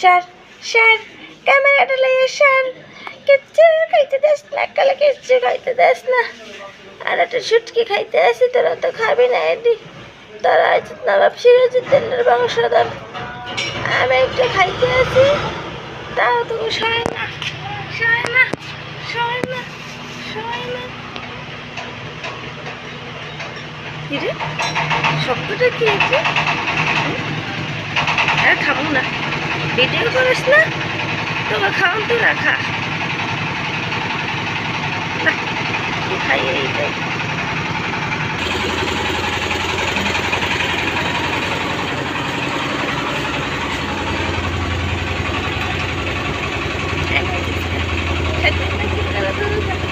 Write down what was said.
সার সার ক্যামেরাটা লইয়ে সার কিচ্ছু খাইতে দেস না কালে কিচ্ছু খাইতে দেস না। আর একটা সুটকি খাইতে আসি, তোরা তো খাবি না এটি তোরা আজ নবাব সিরাজুদ্দিনের বংশধর। আমি একটু খাইতে আসি। তাও তো সয় না সয় না সয় না সয় না। শব্দটা কি আছে না ভিডিও করিস না তোমার খাওয়ান তো না খা খাইয়ে এইটাই Thank you.